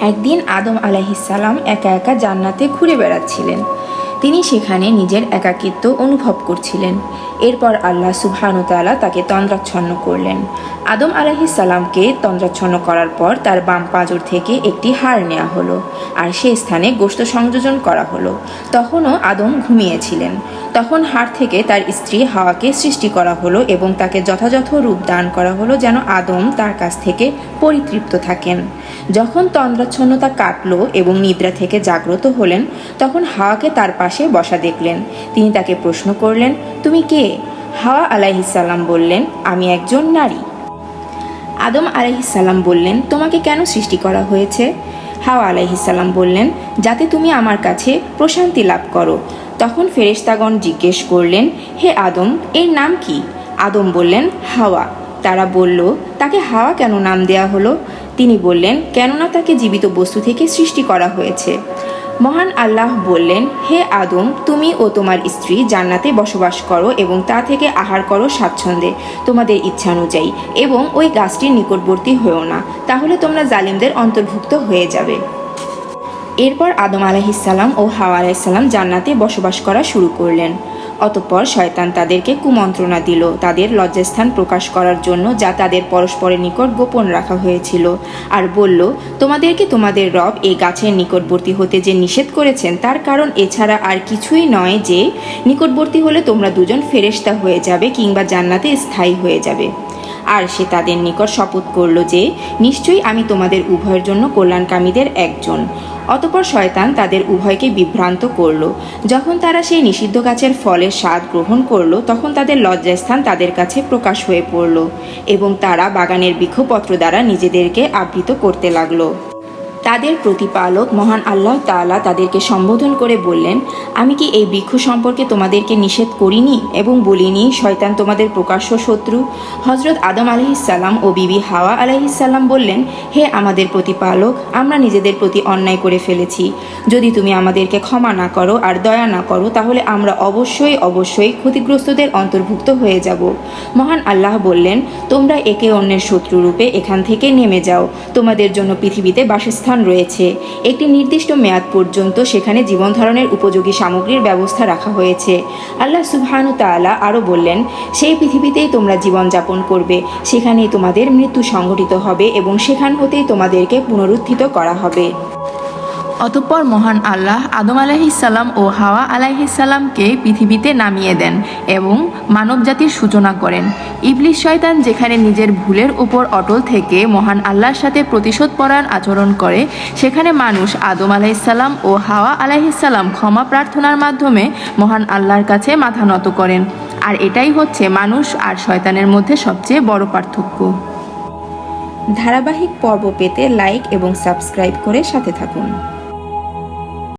একদিন আদম আলাইহিসাল্লাম একা একা জান্নাতে ঘুরে বেড়াচ্ছিলেন। তিনি সেখানে নিজের একাকিত্ব অনুভব করছিলেন। এরপর আল্লাহ সুবহানুতালা তাকে তন্দ্রাচ্ছন্ন করলেন। আদম আলাইহিসাল্লামকে তন্দ্রাচ্ছন্ন করার পর তার বাম পাঁজর থেকে একটি হাড় নেওয়া হলো আর সে স্থানে গোস্ত সংযোজন করা হলো। তখনও আদম ঘুমিয়েছিলেন। তখন হাড় থেকে তার স্ত্রী হাওয়াকে সৃষ্টি করা হলো এবং তাকে যথাযথ রূপ দান করা হলো যেন আদম তার কাছ থেকে পরিতৃপ্ত থাকেন। যখন তন্দ্রাচ্ছন্নতা কাটলো এবং নিদ্রা থেকে জাগ্রত হলেন, তখন হাওয়াকে তার পাশে বসা দেখলেন। তিনি তাকে প্রশ্ন করলেন, তুমি কে? হাওয়া আলাইহিসাল্লাম বললেন, আমি একজন নারী। আদম আলাইহিসাল্লাম বললেন, তোমাকে কেন সৃষ্টি করা হয়েছে? হাওয়া আলাইহিসাল্লাম বললেন, যাতে তুমি আমার কাছে প্রশান্তি লাভ করো। তখন ফেরেশতাগণ জিজ্ঞেস করলেন, হে আদম, এর নাম কি? আদম বললেন, হাওয়া। তারা বলল, তাকে হাওয়া কেন নাম দেয়া হলো? তিনি বললেন, কেননা তাকে জীবিত বস্তু থেকে সৃষ্টি করা হয়েছে। মহান আল্লাহ বললেন, হে আদম, তুমি ও তোমার স্ত্রী জান্নাতে বসবাস করো এবং তা থেকে আহার করো স্বাচ্ছন্দ্যে, তোমাদের ইচ্ছানুযায়ী এবং ওই গাছটির নিকটবর্তী হয়েও না, তাহলে তোমরা জালিমদের অন্তর্ভুক্ত হয়ে যাবে। এরপর আদম আলাহিসাল্লাম ও হাওয়া আলাইসাল্লাম জান্নাতে বসবাস করা শুরু করলেন। অতঃপর শয়তান তাদেরকে কুমন্ত্রণা দিল। তাদের লজ্জাস্থান প্রকাশ করার জন্য যা তাদের পরস্পরের নিকট গোপন রাখা হয়েছিল। আর বলল তোমাদেরকে তোমাদের রব এই গাছের নিকটবর্তী হতে যে নিষেধ করেছেন, তার কারণ এছাড়া আর কিছুই নয় যে নিকটবর্তী হলে তোমরা দুজন ফেরেস্তা হয়ে যাবে কিংবা জান্নাতে স্থায়ী হয়ে যাবে। আর সে তাদের নিকট শপথ করল যে, নিশ্চয়ই আমি তোমাদের উভয়ের জন্য কল্যাণকামীদের একজন। অতপর শয়তান তাদের উভয়কে বিভ্রান্ত করল। যখন তারা সেই নিষিদ্ধ গাছের ফলের স্বাদ গ্রহণ করল, তখন তাদের লজ্জাস্থান তাদের কাছে প্রকাশ হয়ে পড়ল এবং তারা বাগানের বৃক্ষপত্র দ্বারা নিজেদেরকে আবৃত করতে লাগল। তাদের প্রতিপালক মহান আল্লাহ তাআলা তাদেরকে সম্বোধন করে বললেন, আমি কি এই বৃক্ষ সম্পর্কে তোমাদেরকে নিষেধ করিনি এবং বলিনি, শয়তান তোমাদের প্রকাশ্য শত্রু? হজরত আদম আলহিসাল্লাম ও বিবি হাওয়া আলহিসাল্লাম বললেন, হে আমাদের প্রতিপালক, আমরা নিজেদের প্রতি অন্যায় করে ফেলেছি। যদি তুমি আমাদেরকে ক্ষমা না করো আর দয়া না করো, তাহলে আমরা অবশ্যই অবশ্যই ক্ষতিগ্রস্তদের অন্তর্ভুক্ত হয়ে যাব। মহান আল্লাহ বললেন, তোমরা একে অন্যের শত্রু রূপে এখান থেকে নেমে যাও। তোমাদের জন্য পৃথিবীতে বাসস্থান রয়েছে। একটি নির্দিষ্ট মেয়াদ পর্যন্ত সেখানে জীবন ধারণের উপযোগী সামগ্রীর ব্যবস্থা রাখা হয়েছে। আল্লাহ সুবহানু তালা আরও বললেন, সেই পৃথিবীতেই তোমরা জীবনযাপন করবে, সেখানেই তোমাদের মৃত্যু সংঘটিত হবে এবং সেখান হতেই তোমাদেরকে পুনরুত্থিত করা হবে। অতঃপর মহান আল্লাহ আদম আলাইহিসাল্লাম ও হাওয়া আলাইহিসাল্লামকে পৃথিবীতে নামিয়ে দেন এবং মানবজাতির সূচনা করেন। ইবলিশ শয়তান যেখানে নিজের ভুলের উপর অটল থেকে মহান আল্লাহর সাথে প্রতিশোধ পরায়ণ আচরণ করে, সেখানে মানুষ আদম আলাইহিসাল্লাম ও হাওয়া আলাইহিসাল্লাম ক্ষমা প্রার্থনার মাধ্যমে মহান আল্লাহর কাছে মাথা নত করেন। আর এটাই হচ্ছে মানুষ আর শয়তানের মধ্যে সবচেয়ে বড় পার্থক্য। ধারাবাহিক পর্ব পেতে লাইক এবং সাবস্ক্রাইব করে সাথে থাকুন।